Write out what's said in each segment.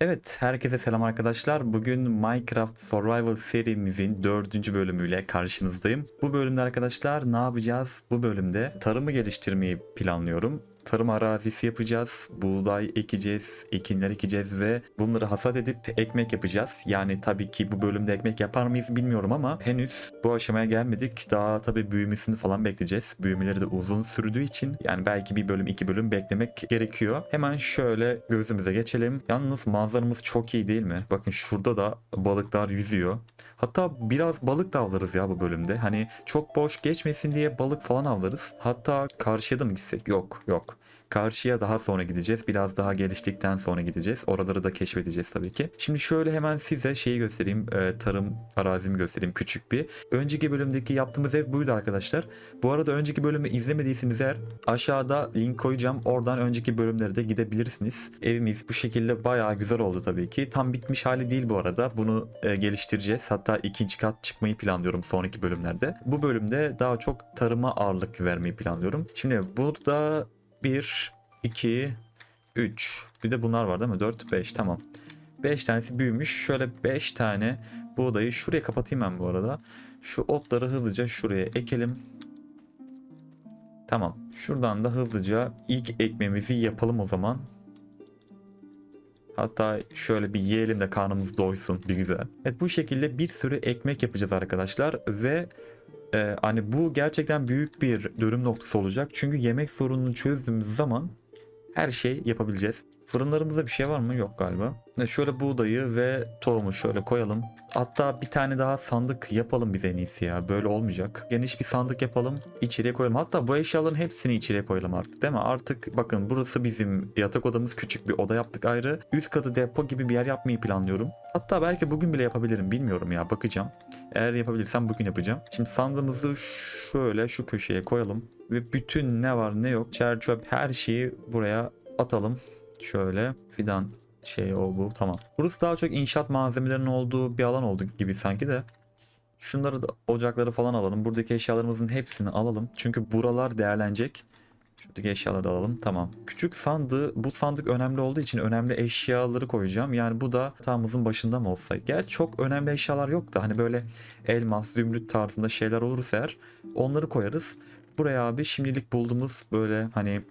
Evet, herkese selam arkadaşlar. Bugün Minecraft Survival serimizin dördüncü bölümüyle karşınızdayım. Bu bölümde arkadaşlar ne yapacağız? Bu bölümde tarımı geliştirmeyi planlıyorum. Tarım arazisi yapacağız, buğday ekeceğiz, ekinler ekeceğiz ve bunları hasat edip ekmek yapacağız. Yani tabii ki bu bölümde ekmek yapar mıyız bilmiyorum ama henüz bu aşamaya gelmedik. Daha tabii büyümesini falan bekleyeceğiz. Büyümeleri de uzun sürdüğü için yani belki bir bölüm iki bölüm beklemek gerekiyor. Hemen şöyle gözümüze geçelim. Yalnız manzaramız çok iyi değil mi? Bakın şurada da balıklar yüzüyor. Hatta biraz balık da avlarız ya bu bölümde. Hani çok boş geçmesin diye balık falan avlarız. Hatta karşıya da mı gitsek? Yok yok. Karşıya daha sonra gideceğiz. Biraz daha geliştikten sonra gideceğiz. Oraları da keşfedeceğiz tabii ki. Şimdi şöyle hemen size şeyi göstereyim. e, tarım arazimi göstereyim küçük bir. Önceki bölümdeki yaptığımız ev buydu arkadaşlar. Bu arada önceki bölümü izlemediyseniz eğer aşağıda link koyacağım. Oradan önceki bölümlere de gidebilirsiniz. Evimiz bu şekilde bayağı güzel oldu tabii ki. Tam bitmiş hali değil bu arada. Bunu e, geliştireceğiz. Hatta ikinci kat çıkmayı planlıyorum sonraki bölümlerde. Bu bölümde daha çok tarıma ağırlık vermeyi planlıyorum. Şimdi burada 1, 2, 3. Bir de bunlar var değil mi? 4, 5 tamam. 5 tanesi büyümüş. Şöyle 5 tane buğdayı şuraya kapatayım ben bu arada. Şu otları hızlıca şuraya ekelim. Tamam. Şuradan da hızlıca ilk ekmemizi yapalım o zaman. Hatta şöyle bir yiyelim de karnımız doysun bir güzel. Evet bu şekilde bir sürü ekmek yapacağız arkadaşlar ve e, hani bu gerçekten büyük bir dönüm noktası olacak. Çünkü yemek sorununu çözdüğümüz zaman her şey yapabileceğiz. Fırınlarımızda bir şey var mı? Yok galiba. E, Şöyle buğdayı ve tohumu şöyle koyalım. Hatta bir tane daha sandık yapalım biz en iyisi ya. Böyle olmayacak. Geniş bir sandık yapalım. içeriye koyalım. Hatta bu eşyaların hepsini içeriye koyalım artık değil mi? Artık bakın burası bizim yatak odamız. Küçük bir oda yaptık ayrı. Üst katı depo gibi bir yer yapmayı planlıyorum. Hatta belki bugün bile yapabilirim. Bilmiyorum ya bakacağım. Eğer yapabilirsem bugün yapacağım. Şimdi sandığımızı şöyle şu köşeye koyalım. Ve bütün ne var ne yok çer çöp her şeyi buraya atalım. Şöyle fidan şey o bu tamam. Burası daha çok inşaat malzemelerinin olduğu bir alan oldu gibi sanki de. Şunları da ocakları falan alalım. Buradaki eşyalarımızın hepsini alalım. Çünkü buralar değerlenecek. Şuradaki eşyaları da alalım. Tamam. Küçük sandığı, bu sandık önemli olduğu için önemli eşyaları koyacağım. Yani bu da tamımızın başında mı olsa. Gerçi çok önemli eşyalar yok da hani böyle elmas, zümrüt tarzında şeyler olursa eğer onları koyarız. Buraya abi şimdilik bulduğumuz böyle hani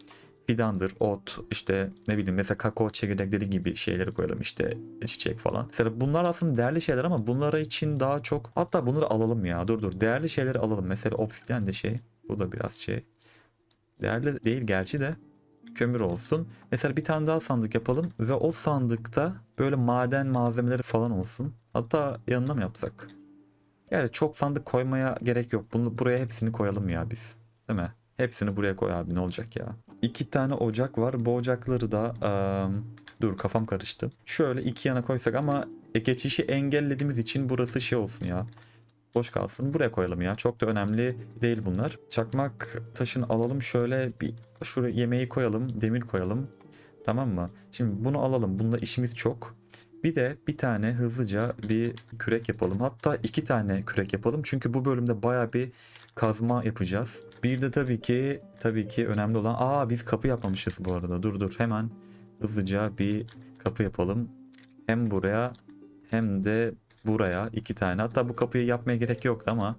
fidandır, ot, işte ne bileyim mesela kakao çekirdekleri gibi şeyleri koyalım işte çiçek falan. Mesela bunlar aslında değerli şeyler ama bunlara için daha çok hatta bunları alalım ya dur dur değerli şeyleri alalım. Mesela obsidyen de şey bu da biraz şey değerli değil gerçi de kömür olsun. Mesela bir tane daha sandık yapalım ve o sandıkta böyle maden malzemeleri falan olsun. Hatta yanına mı yapsak? Yani çok sandık koymaya gerek yok. Bunu buraya hepsini koyalım ya biz. Değil mi? Hepsini buraya koy abi ne olacak ya. İki tane ocak var. Bu ocakları da eee, dur kafam karıştı. Şöyle iki yana koysak ama e, geçişi engellediğimiz için burası şey olsun ya. Boş kalsın. Buraya koyalım ya. Çok da önemli değil bunlar. Çakmak taşını alalım. Şöyle bir şuraya yemeği koyalım. Demir koyalım. Tamam mı? Şimdi bunu alalım. Bunda işimiz çok. Bir de bir tane hızlıca bir kürek yapalım. Hatta iki tane kürek yapalım. Çünkü bu bölümde baya bir kazma yapacağız. Bir de tabii ki tabii ki önemli olan aa biz kapı yapmamışız bu arada. Dur dur hemen hızlıca bir kapı yapalım. Hem buraya hem de buraya iki tane. Hatta bu kapıyı yapmaya gerek yoktu ama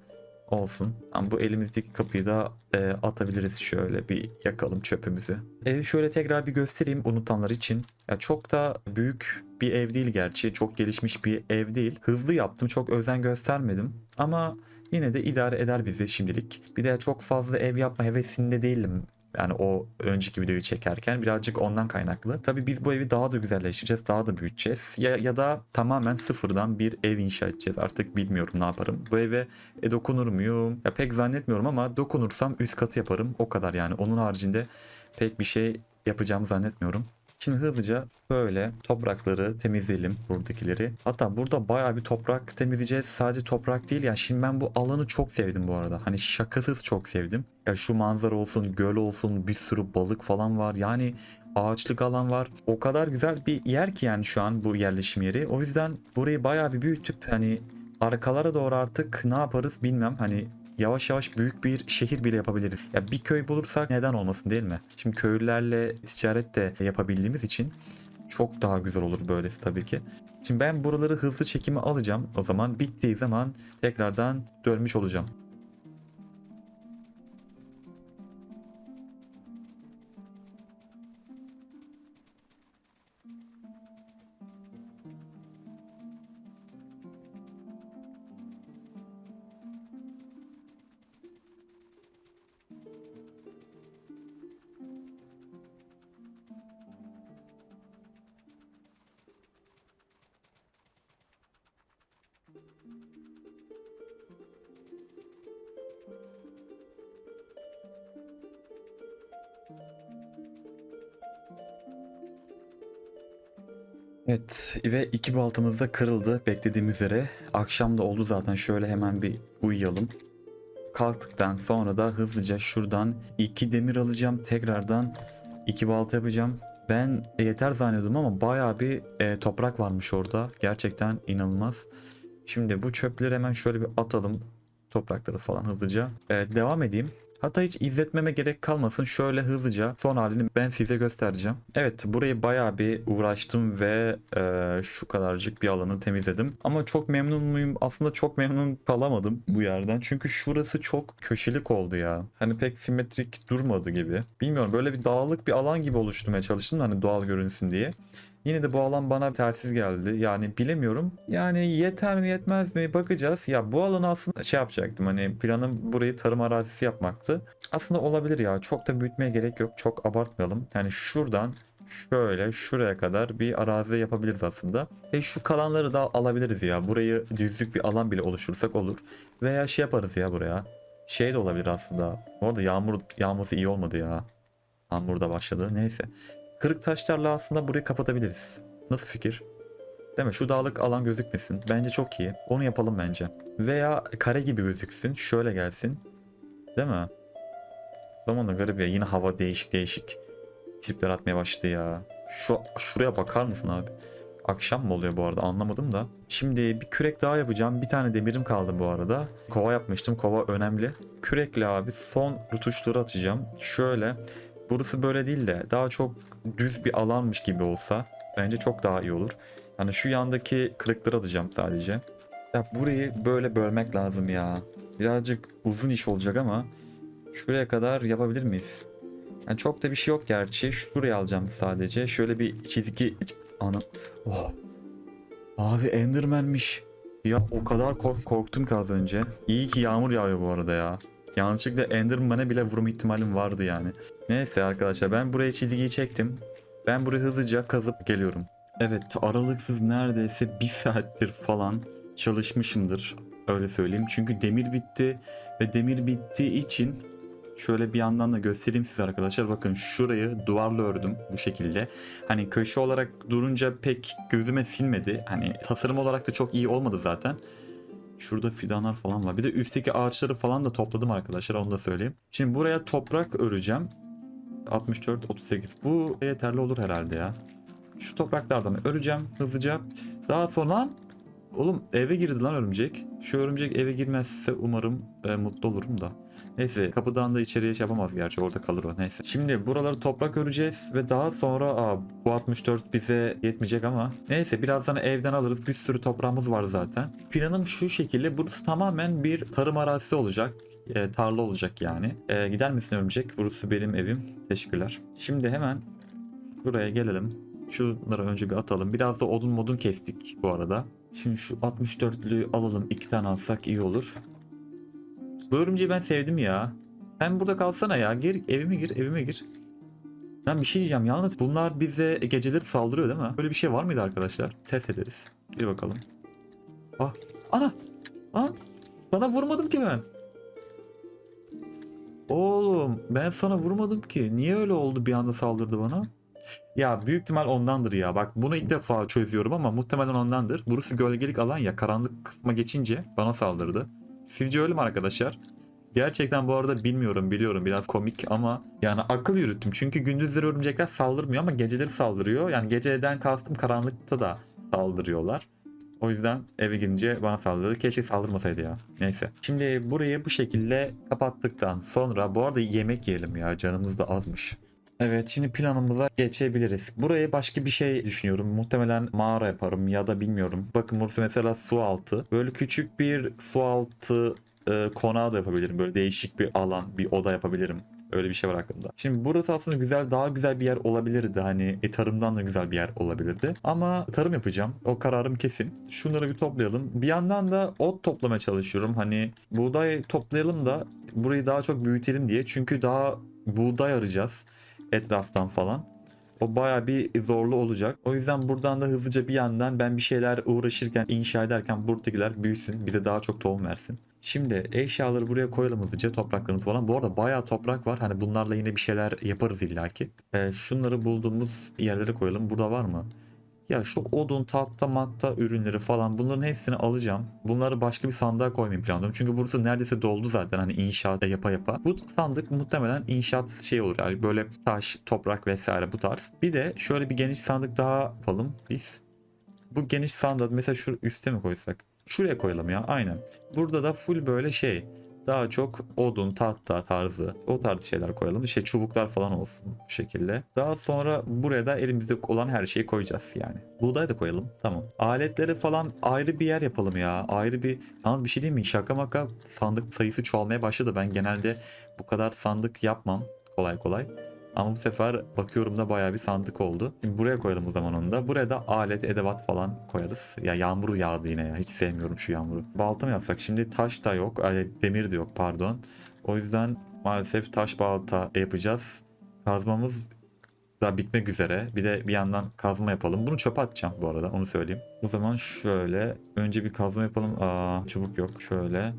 olsun. Ama bu elimizdeki kapıyı da e, atabiliriz şöyle bir yakalım çöpümüzü. Evi şöyle tekrar bir göstereyim unutanlar için. Ya çok da büyük bir ev değil gerçi. Çok gelişmiş bir ev değil. Hızlı yaptım. Çok özen göstermedim. Ama yine de idare eder bizi şimdilik. Bir de çok fazla ev yapma hevesinde değilim. Yani o önceki videoyu çekerken birazcık ondan kaynaklı. Tabii biz bu evi daha da güzelleştireceğiz, daha da büyüteceğiz. Ya, ya da tamamen sıfırdan bir ev inşa edeceğiz. Artık bilmiyorum ne yaparım. Bu eve e, dokunur muyum? Ya pek zannetmiyorum ama dokunursam üst katı yaparım. O kadar yani. Onun haricinde pek bir şey yapacağımı zannetmiyorum. Şimdi hızlıca böyle toprakları temizleyelim buradakileri. Hatta burada bayağı bir toprak temizleyeceğiz. Sadece toprak değil ya. Şimdi ben bu alanı çok sevdim bu arada. Hani şakasız çok sevdim. Ya şu manzara olsun, göl olsun, bir sürü balık falan var. Yani ağaçlık alan var. O kadar güzel bir yer ki yani şu an bu yerleşim yeri. O yüzden burayı bayağı bir büyütüp hani arkalara doğru artık ne yaparız bilmem. Hani yavaş yavaş büyük bir şehir bile yapabiliriz. Ya bir köy bulursak neden olmasın değil mi? Şimdi köylülerle ticaret de yapabildiğimiz için Çok daha güzel olur böylesi tabii ki. Şimdi ben buraları hızlı çekimi alacağım. O zaman bittiği zaman tekrardan dönmüş olacağım. İki baltamız da kırıldı beklediğim üzere. Akşam da oldu zaten şöyle hemen bir uyuyalım. Kalktıktan sonra da hızlıca şuradan iki demir alacağım. Tekrardan iki balta yapacağım. Ben yeter zannediyordum ama bayağı bir e, toprak varmış orada. Gerçekten inanılmaz. Şimdi bu çöpleri hemen şöyle bir atalım. Toprakları falan hızlıca. E, devam edeyim. Hatta hiç izletmeme gerek kalmasın. Şöyle hızlıca son halini ben size göstereceğim. Evet burayı bayağı bir uğraştım ve e, şu kadarcık bir alanı temizledim. Ama çok memnun muyum? Aslında çok memnun kalamadım bu yerden. Çünkü şurası çok köşelik oldu ya. Hani pek simetrik durmadı gibi. Bilmiyorum böyle bir dağlık bir alan gibi oluşturmaya çalıştım hani doğal görünsün diye. Yine de bu alan bana tersiz geldi. Yani bilemiyorum. Yani yeter mi yetmez mi bakacağız. Ya bu alanı aslında şey yapacaktım. Hani planım burayı tarım arazisi yapmaktı. Aslında olabilir ya. Çok da büyütmeye gerek yok. Çok abartmayalım. Yani şuradan şöyle şuraya kadar bir arazi yapabiliriz aslında. Ve şu kalanları da alabiliriz ya. Burayı düzlük bir alan bile oluşturursak olur. Veya şey yaparız ya buraya. Şey de olabilir aslında. Bu arada yağmur yağması iyi olmadı ya. Yağmur da başladı. Neyse. Kırık taşlarla aslında burayı kapatabiliriz. Nasıl fikir? Değil mi? Şu dağlık alan gözükmesin. Bence çok iyi. Onu yapalım bence. Veya kare gibi gözüksün. Şöyle gelsin. Değil mi? Zaman da garip ya. Yine hava değişik değişik. Tripler atmaya başladı ya. Şu şuraya bakar mısın abi? Akşam mı oluyor bu arada anlamadım da. Şimdi bir kürek daha yapacağım. Bir tane demirim kaldı bu arada. Kova yapmıştım. Kova önemli. Kürekle abi son rutuşları atacağım. Şöyle. Burası böyle değil de daha çok düz bir alanmış gibi olsa bence çok daha iyi olur. Yani şu yandaki kırıkları atacağım sadece. Ya burayı böyle bölmek lazım ya. Birazcık uzun iş olacak ama şuraya kadar yapabilir miyiz? Yani çok da bir şey yok gerçi. Şuraya alacağım sadece. Şöyle bir çizgi... Ana... Oh. Abi Enderman'miş. Ya o kadar kork korktum ki az önce. İyi ki yağmur yağıyor bu arada ya. Yanlışlıkla Enderman'e bile vurma ihtimalim vardı yani. Neyse arkadaşlar ben buraya çizgiyi çektim. Ben burayı hızlıca kazıp geliyorum. Evet aralıksız neredeyse bir saattir falan çalışmışımdır. Öyle söyleyeyim. Çünkü demir bitti ve demir bittiği için şöyle bir yandan da göstereyim size arkadaşlar. Bakın şurayı duvarla ördüm bu şekilde. Hani köşe olarak durunca pek gözüme silmedi. Hani tasarım olarak da çok iyi olmadı zaten. Şurada fidanlar falan var. Bir de üstteki ağaçları falan da topladım arkadaşlar onu da söyleyeyim. Şimdi buraya toprak öreceğim. 64 38. Bu yeterli olur herhalde ya. Şu topraklardan öreceğim hızlıca. Daha sonra oğlum eve girdi lan örümcek. Şu örümcek eve girmezse umarım e, mutlu olurum da. Neyse kapıdan da içeriye şey yapamaz gerçi orada kalır o neyse. Şimdi buraları toprak öreceğiz ve daha sonra aa, bu 64 bize yetmeyecek ama neyse birazdan evden alırız bir sürü toprağımız var zaten. Planım şu şekilde burası tamamen bir tarım arazisi olacak. E, tarla olacak yani. E, gider misin örümcek? Burası benim evim. Teşekkürler. Şimdi hemen buraya gelelim. Şunları önce bir atalım. Biraz da odun modun kestik bu arada. Şimdi şu 64'lüğü alalım. iki tane alsak iyi olur. Bu örümceği ben sevdim ya. Sen burada kalsana ya. Gir evime gir evime gir. Ben bir şey diyeceğim yalnız bunlar bize geceleri saldırıyor değil mi? Böyle bir şey var mıydı arkadaşlar? Test ederiz. Gir bakalım. Ah. Ana. Ah. Sana vurmadım ki ben. Oğlum ben sana vurmadım ki. Niye öyle oldu bir anda saldırdı bana? Ya büyük ihtimal ondandır ya. Bak bunu ilk defa çözüyorum ama muhtemelen ondandır. Burası gölgelik alan ya. Karanlık kısma geçince bana saldırdı. Sizce öyle mi arkadaşlar? Gerçekten bu arada bilmiyorum biliyorum biraz komik ama yani akıl yürüttüm. Çünkü gündüzleri örümcekler saldırmıyor ama geceleri saldırıyor. Yani geceden kastım karanlıkta da saldırıyorlar. O yüzden eve girince bana saldırdı. Keşke saldırmasaydı ya. Neyse. Şimdi burayı bu şekilde kapattıktan sonra bu arada yemek yiyelim ya. Canımız da azmış. Evet şimdi planımıza geçebiliriz. Buraya başka bir şey düşünüyorum. Muhtemelen mağara yaparım ya da bilmiyorum. Bakın burası mesela su altı. Böyle küçük bir su altı e, konağı da yapabilirim. Böyle değişik bir alan, bir oda yapabilirim. Öyle bir şey var aklımda. Şimdi burası aslında güzel, daha güzel bir yer olabilirdi. Hani e, tarımdan da güzel bir yer olabilirdi. Ama tarım yapacağım. O kararım kesin. Şunları bir toplayalım. Bir yandan da ot toplamaya çalışıyorum. Hani buğday toplayalım da burayı daha çok büyütelim diye. Çünkü daha buğday arayacağız etraftan falan. O baya bir zorlu olacak. O yüzden buradan da hızlıca bir yandan ben bir şeyler uğraşırken, inşa ederken buradakiler büyüsün. Bize daha çok tohum versin. Şimdi eşyaları buraya koyalım hızlıca topraklarımız falan. Bu arada bayağı toprak var. Hani bunlarla yine bir şeyler yaparız illaki. Ee, şunları bulduğumuz yerlere koyalım. Burada var mı? Ya şu odun, tahta, matta ürünleri falan bunların hepsini alacağım. Bunları başka bir sandığa koymayı planlıyorum. Çünkü burası neredeyse doldu zaten hani inşaat yapa yapa. Bu sandık muhtemelen inşaat şey olur yani böyle taş, toprak vesaire bu tarz. Bir de şöyle bir geniş sandık daha yapalım biz. Bu geniş sandığı mesela şu üste mi koysak? Şuraya koyalım ya aynen. Burada da full böyle şey daha çok odun, tahta tarzı o tarz şeyler koyalım. Şey çubuklar falan olsun bu şekilde. Daha sonra buraya da elimizde olan her şeyi koyacağız yani. Buğday da koyalım. Tamam. Aletleri falan ayrı bir yer yapalım ya. Ayrı bir Yalnız bir şey diyeyim mi? Şaka maka sandık sayısı çoğalmaya başladı. Ben genelde bu kadar sandık yapmam kolay kolay. Ama bu sefer bakıyorum da bayağı bir sandık oldu. Şimdi buraya koyalım o zaman onu da. Buraya da alet, edevat falan koyarız. Ya yağmuru yağdı yine ya. Hiç sevmiyorum şu yağmuru. Balta mı yapsak? Şimdi taş da yok. Demir de yok pardon. O yüzden maalesef taş balta yapacağız. Kazmamız da bitmek üzere. Bir de bir yandan kazma yapalım. Bunu çöpe atacağım bu arada onu söyleyeyim. O zaman şöyle önce bir kazma yapalım. Aa çubuk yok. Şöyle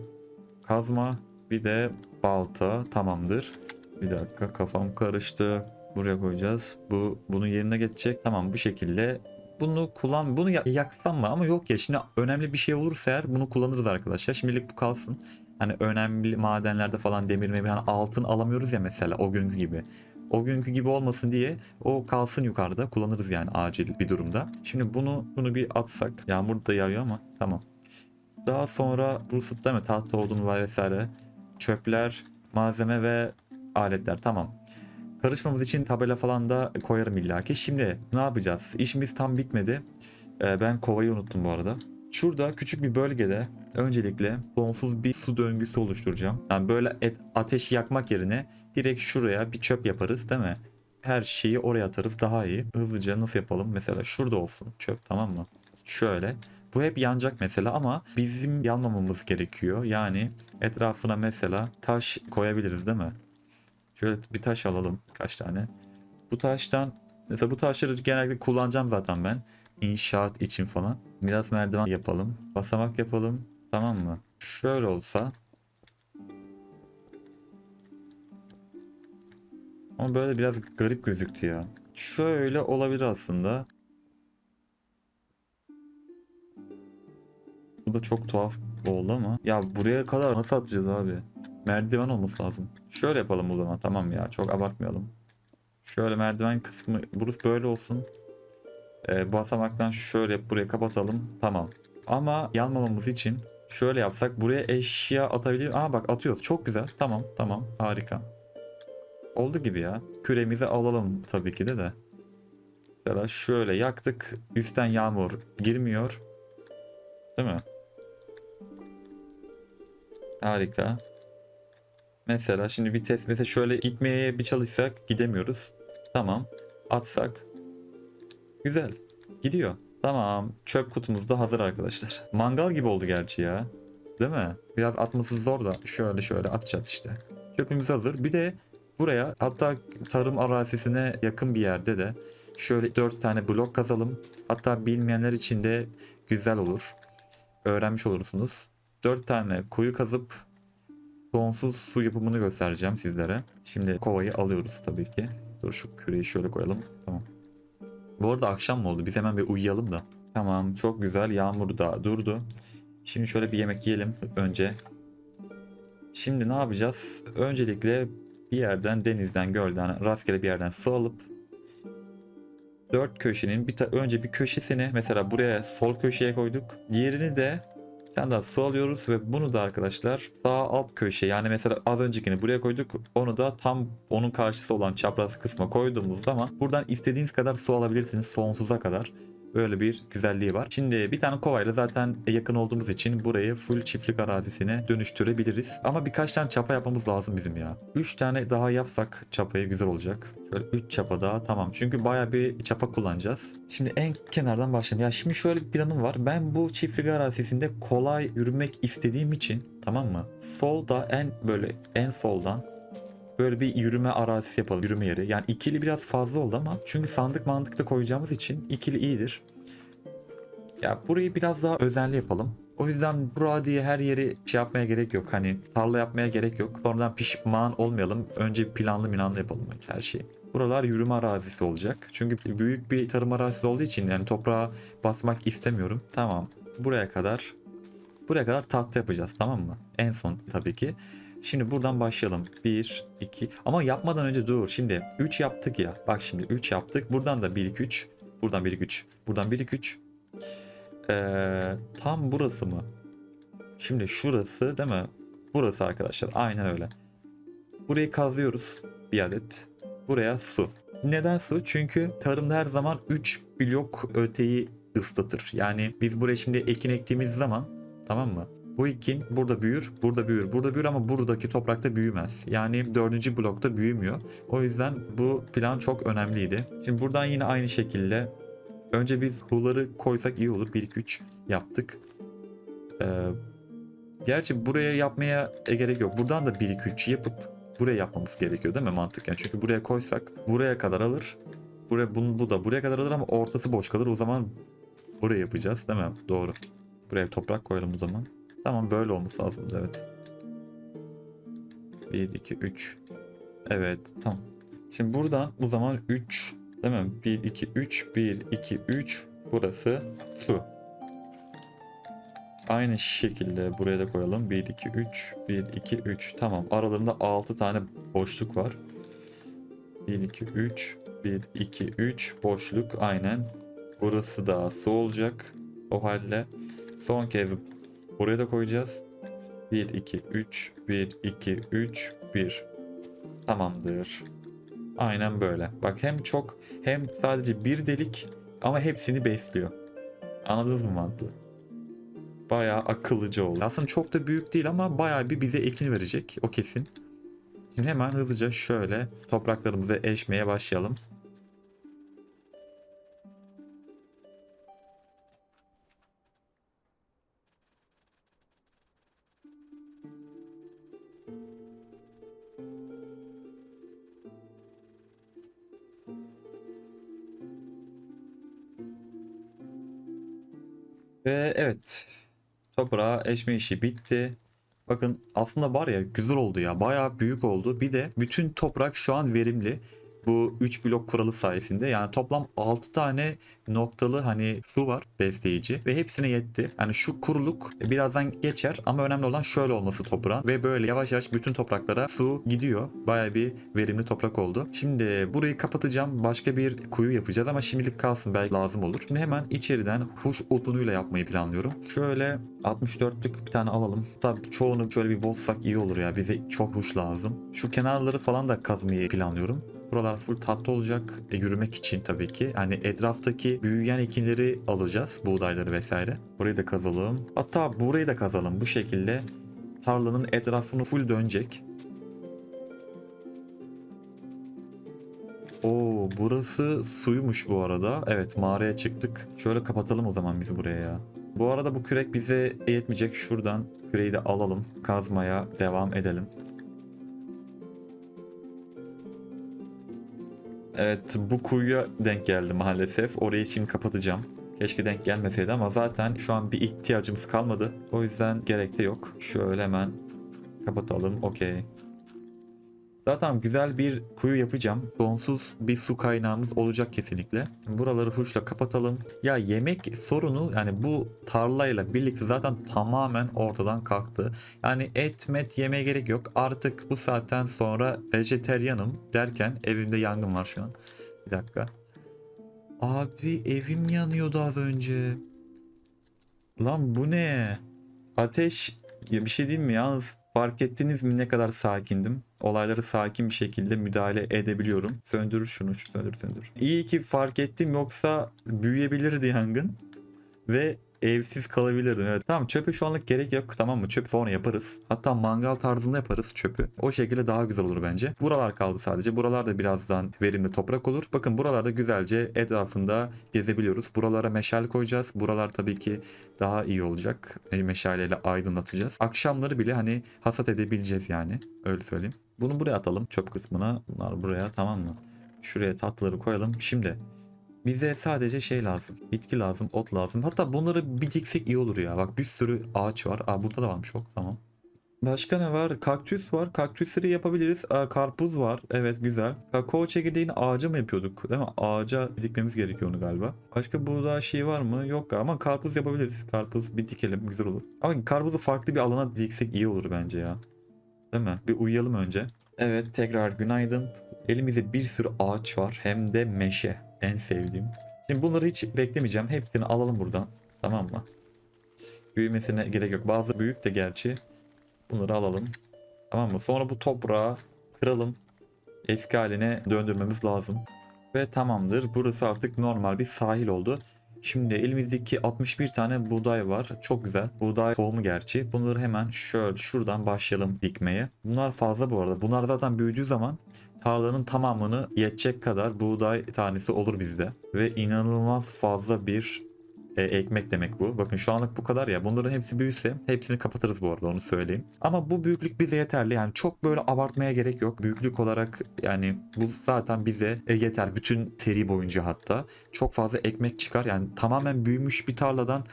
kazma bir de balta tamamdır. Bir dakika kafam karıştı. Buraya koyacağız. Bu bunun yerine geçecek. Tamam bu şekilde bunu kullan bunu ya- yaksam mı ama yok ya şimdi önemli bir şey olursa eğer bunu kullanırız arkadaşlar. Şimdilik bu kalsın. Hani önemli madenlerde falan demir memir hani altın alamıyoruz ya mesela o günkü gibi. O günkü gibi olmasın diye o kalsın yukarıda kullanırız yani acil bir durumda. Şimdi bunu bunu bir atsak. Yağmur da yağıyor ama tamam. Daha sonra bu ısıtta mı tahta odun vesaire. Çöpler, malzeme ve aletler tamam. Karışmamız için tabela falan da koyarım illaki. Şimdi ne yapacağız? İşimiz tam bitmedi. Ee, ben kovayı unuttum bu arada. Şurada küçük bir bölgede öncelikle sonsuz bir su döngüsü oluşturacağım. Yani böyle et, ateş yakmak yerine direkt şuraya bir çöp yaparız değil mi? Her şeyi oraya atarız daha iyi. Hızlıca nasıl yapalım? Mesela şurada olsun çöp tamam mı? Şöyle. Bu hep yanacak mesela ama bizim yanmamamız gerekiyor. Yani etrafına mesela taş koyabiliriz değil mi? Şöyle bir taş alalım kaç tane. Bu taştan mesela bu taşları genellikle kullanacağım zaten ben. İnşaat için falan. Biraz merdiven yapalım. Basamak yapalım. Tamam mı? Şöyle olsa. Ama böyle biraz garip gözüktü ya. Şöyle olabilir aslında. Bu da çok tuhaf oldu ama. Ya buraya kadar nasıl atacağız abi? Merdiven olması lazım. Şöyle yapalım o zaman tamam ya çok abartmayalım. Şöyle merdiven kısmı burası böyle olsun. Ee, basamaktan şöyle buraya kapatalım. Tamam. Ama yanmamamız için şöyle yapsak buraya eşya atabiliyor. Aa bak atıyoruz. Çok güzel. Tamam tamam harika. Oldu gibi ya. Küremizi alalım tabii ki de de. Mesela şöyle yaktık. Üstten yağmur girmiyor. Değil mi? Harika. Mesela şimdi vites mesela şöyle gitmeye bir çalışsak gidemiyoruz. Tamam. Atsak. Güzel. Gidiyor. Tamam. Çöp kutumuz da hazır arkadaşlar. Mangal gibi oldu gerçi ya. Değil mi? Biraz atması zor da şöyle şöyle atacağız işte. Çöpümüz hazır. Bir de buraya hatta tarım arazisine yakın bir yerde de şöyle 4 tane blok kazalım. Hatta bilmeyenler için de güzel olur. Öğrenmiş olursunuz. 4 tane kuyu kazıp sonsuz su yapımını göstereceğim sizlere. Şimdi kovayı alıyoruz tabii ki. Dur şu küreyi şöyle koyalım. Tamam. Bu arada akşam mı oldu? Biz hemen bir uyuyalım da. Tamam çok güzel. Yağmur da durdu. Şimdi şöyle bir yemek yiyelim önce. Şimdi ne yapacağız? Öncelikle bir yerden denizden, gölden, rastgele bir yerden su alıp dört köşenin bir önce bir köşesini mesela buraya sol köşeye koyduk. Diğerini de Bir tane su alıyoruz ve bunu da arkadaşlar sağ alt köşe yani mesela az öncekini buraya koyduk. Onu da tam onun karşısı olan çapraz kısma koyduğumuz zaman buradan istediğiniz kadar su alabilirsiniz sonsuza kadar. Böyle bir güzelliği var. Şimdi bir tane kovayla zaten yakın olduğumuz için burayı full çiftlik arazisine dönüştürebiliriz. Ama birkaç tane çapa yapmamız lazım bizim ya. 3 tane daha yapsak çapayı güzel olacak. Şöyle 3 çapa daha tamam. Çünkü baya bir çapa kullanacağız. Şimdi en kenardan başlayalım. Ya şimdi şöyle bir planım var. Ben bu çiftlik arazisinde kolay yürümek istediğim için tamam mı? Solda en böyle en soldan böyle bir yürüme arazisi yapalım. Yürüme yeri. Yani ikili biraz fazla oldu ama çünkü sandık mantıkta koyacağımız için ikili iyidir. Ya burayı biraz daha özenli yapalım. O yüzden bura diye her yeri şey yapmaya gerek yok. Hani tarla yapmaya gerek yok. Sonradan pişman olmayalım. Önce planlı minanlı yapalım her şeyi. Buralar yürüme arazisi olacak. Çünkü büyük bir tarım arazisi olduğu için yani toprağa basmak istemiyorum. Tamam. Buraya kadar buraya kadar tahta yapacağız tamam mı? En son tabii ki. Şimdi buradan başlayalım. 1, 2 ama yapmadan önce dur. Şimdi 3 yaptık ya. Bak şimdi 3 yaptık. Buradan da 1, 2, 3. Buradan 1, 2, 3. Buradan 1, 2, 3. Ee, tam burası mı? Şimdi şurası değil mi? Burası arkadaşlar. Aynen öyle. Burayı kazıyoruz. Bir adet. Buraya su. Neden su? Çünkü tarımda her zaman 3 blok öteyi ıslatır. Yani biz buraya şimdi ekin ektiğimiz zaman tamam mı? Bu ekin burada büyür, burada büyür, burada büyür ama buradaki toprakta büyümez. Yani dördüncü blokta büyümüyor. O yüzden bu plan çok önemliydi. Şimdi buradan yine aynı şekilde önce biz huları koysak iyi olur. 1 2 3 yaptık. Ee, gerçi buraya yapmaya e, gerek yok. Buradan da 1 2 3 yapıp buraya yapmamız gerekiyor değil mi mantıken? Çünkü buraya koysak buraya kadar alır. Buraya bunu bu da buraya kadar alır ama ortası boş kalır. O zaman buraya yapacağız değil mi? Doğru. Buraya toprak koyalım o zaman. Tamam böyle olması lazım evet. 1 2 3. Evet tamam. Şimdi buradan o zaman 3 değil mi? 1 2 3 1 2 3 burası su. Aynı şekilde buraya da koyalım. 1 2 3 1 2 3. Tamam. Aralarında 6 tane boşluk var. 1 2 3 1 2 3 boşluk aynen. Burası da su olacak. O halde son kez buraya da koyacağız. 1 2 3 1 2 3 1. Tamamdır. Aynen böyle. Bak hem çok hem sadece bir delik ama hepsini besliyor. Anladınız mı mantığı? Bayağı akıllıca oldu. Aslında çok da büyük değil ama bayağı bir bize ekin verecek. O kesin. Şimdi hemen hızlıca şöyle topraklarımızı eşmeye başlayalım. Toprağa eşme işi bitti. Bakın aslında var ya güzel oldu ya. Bayağı büyük oldu. Bir de bütün toprak şu an verimli. Bu 3 blok kuralı sayesinde yani toplam 6 tane noktalı hani su var besleyici ve hepsine yetti. Yani şu kuruluk birazdan geçer ama önemli olan şöyle olması toprağın ve böyle yavaş yavaş bütün topraklara su gidiyor. Baya bir verimli toprak oldu. Şimdi burayı kapatacağım. Başka bir kuyu yapacağız ama şimdilik kalsın belki lazım olur. Şimdi hemen içeriden huş odunuyla yapmayı planlıyorum. Şöyle 64'lük bir tane alalım. Tabii çoğunu şöyle bir bozsak iyi olur ya. Bize çok huş lazım. Şu kenarları falan da kazmayı planlıyorum. Buralar full tatlı olacak. E, yürümek için tabii ki. Yani etraftaki büyüyen ekinleri alacağız. Buğdayları vesaire. Burayı da kazalım. Hatta burayı da kazalım. Bu şekilde tarlanın etrafını full dönecek. Oo burası suymuş bu arada. Evet mağaraya çıktık. Şöyle kapatalım o zaman biz buraya ya. Bu arada bu kürek bize yetmeyecek. Şuradan küreği de alalım. Kazmaya devam edelim. Evet bu kuyuya denk geldi maalesef. Orayı şimdi kapatacağım. Keşke denk gelmeseydi ama zaten şu an bir ihtiyacımız kalmadı. O yüzden gerek de yok. Şöyle hemen kapatalım. Okey. Zaten güzel bir kuyu yapacağım. Sonsuz bir su kaynağımız olacak kesinlikle. Buraları huşla kapatalım. Ya yemek sorunu yani bu tarlayla birlikte zaten tamamen ortadan kalktı. Yani et met yemeye gerek yok. Artık bu saatten sonra vejeteryanım derken evimde yangın var şu an. Bir dakika. Abi evim yanıyordu az önce. Lan bu ne? Ateş ya bir şey diyeyim mi yalnız fark ettiniz mi ne kadar sakindim? Olayları sakin bir şekilde müdahale edebiliyorum. Söndürür şunu, şu söndür söndür. İyi ki fark ettim yoksa büyüyebilirdi yangın ve evsiz kalabilirdim. Evet. Tamam çöpü şu anlık gerek yok tamam mı? Çöpü sonra yaparız. Hatta mangal tarzında yaparız çöpü. O şekilde daha güzel olur bence. Buralar kaldı sadece. Buralar da birazdan verimli toprak olur. Bakın buralarda güzelce etrafında gezebiliyoruz. Buralara meşale koyacağız. Buralar tabii ki daha iyi olacak. E, Meşaleyle aydınlatacağız. Akşamları bile hani hasat edebileceğiz yani. Öyle söyleyeyim. Bunu buraya atalım çöp kısmına. Bunlar buraya tamam mı? Şuraya tatlıları koyalım. Şimdi bize sadece şey lazım. Bitki lazım, ot lazım. Hatta bunları bir diksek iyi olur ya. Bak bir sürü ağaç var. Aa burada da varmış ok. Tamam. Başka ne var? Kaktüs var. Kaktüsleri yapabiliriz. Aa, karpuz var. Evet güzel. Kakao çekirdeğini ağaca mı yapıyorduk? Değil mi? Ağaca dikmemiz gerekiyor onu galiba. Başka buğday şey var mı? Yok ama karpuz yapabiliriz. Karpuz bir dikelim. Güzel olur. Ama karpuzu farklı bir alana diksek iyi olur bence ya. Değil mi? Bir uyuyalım önce. Evet tekrar günaydın. Elimizde bir sürü ağaç var. Hem de meşe. En sevdiğim. Şimdi bunları hiç beklemeyeceğim. Hepsini alalım buradan. Tamam mı? Büyümesine gerek yok. Bazı büyük de gerçi. Bunları alalım. Tamam mı? Sonra bu toprağı kıralım. Eski haline döndürmemiz lazım. Ve tamamdır. Burası artık normal bir sahil oldu. Şimdi elimizdeki 61 tane buğday var. Çok güzel. Buğday tohumu gerçi. Bunları hemen şöyle şuradan başlayalım dikmeye. Bunlar fazla bu arada. Bunlar zaten büyüdüğü zaman tarlanın tamamını yetecek kadar buğday tanesi olur bizde. Ve inanılmaz fazla bir e, ekmek demek bu. Bakın şu anlık bu kadar ya. Bunların hepsi büyüse hepsini kapatırız bu arada onu söyleyeyim. Ama bu büyüklük bize yeterli. Yani çok böyle abartmaya gerek yok. Büyüklük olarak yani bu zaten bize e, yeter. Bütün seri boyunca hatta. Çok fazla ekmek çıkar. Yani tamamen büyümüş bir tarladan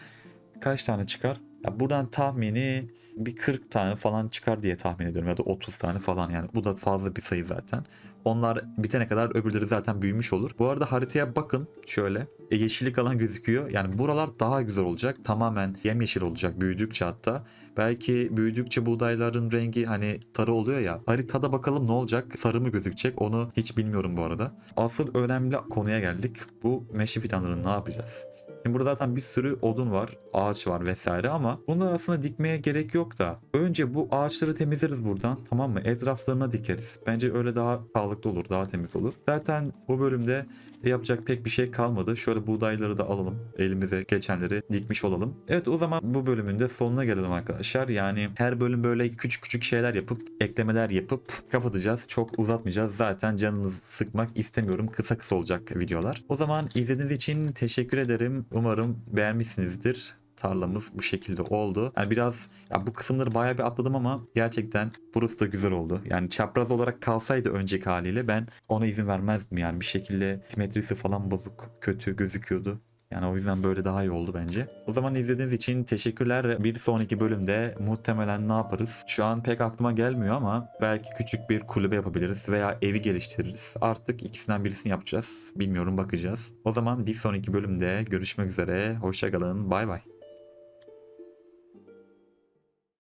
kaç tane çıkar? Ya buradan tahmini bir 40 tane falan çıkar diye tahmin ediyorum ya da 30 tane falan yani bu da fazla bir sayı zaten. Onlar bitene kadar öbürleri zaten büyümüş olur. Bu arada haritaya bakın şöyle. E, yeşillik alan gözüküyor. Yani buralar daha güzel olacak. Tamamen yemyeşil olacak büyüdükçe hatta. Belki büyüdükçe buğdayların rengi hani sarı oluyor ya. Haritada bakalım ne olacak? Sarı mı gözükecek? Onu hiç bilmiyorum bu arada. Asıl önemli konuya geldik. Bu meşe fidanlarını ne yapacağız? Şimdi burada zaten bir sürü odun var, ağaç var vesaire ama bunlar aslında dikmeye gerek yok da. Önce bu ağaçları temizleriz buradan tamam mı? Etraflarına dikeriz. Bence öyle daha sağlıklı olur, daha temiz olur. Zaten bu bölümde yapacak pek bir şey kalmadı. Şöyle buğdayları da alalım. Elimize geçenleri dikmiş olalım. Evet o zaman bu bölümün de sonuna gelelim arkadaşlar. Yani her bölüm böyle küçük küçük şeyler yapıp eklemeler yapıp kapatacağız. Çok uzatmayacağız. Zaten canınızı sıkmak istemiyorum. Kısa kısa olacak videolar. O zaman izlediğiniz için teşekkür ederim. Umarım beğenmişsinizdir tarlamız bu şekilde oldu. Yani biraz ya bu kısımları bayağı bir atladım ama gerçekten burası da güzel oldu. Yani çapraz olarak kalsaydı önceki haliyle ben ona izin vermezdim yani bir şekilde simetrisi falan bozuk, kötü gözüküyordu. Yani o yüzden böyle daha iyi oldu bence. O zaman izlediğiniz için teşekkürler. Bir sonraki bölümde muhtemelen ne yaparız? Şu an pek aklıma gelmiyor ama belki küçük bir kulübe yapabiliriz veya evi geliştiririz. Artık ikisinden birisini yapacağız. Bilmiyorum bakacağız. O zaman bir sonraki bölümde görüşmek üzere. Hoşçakalın. Bay bay.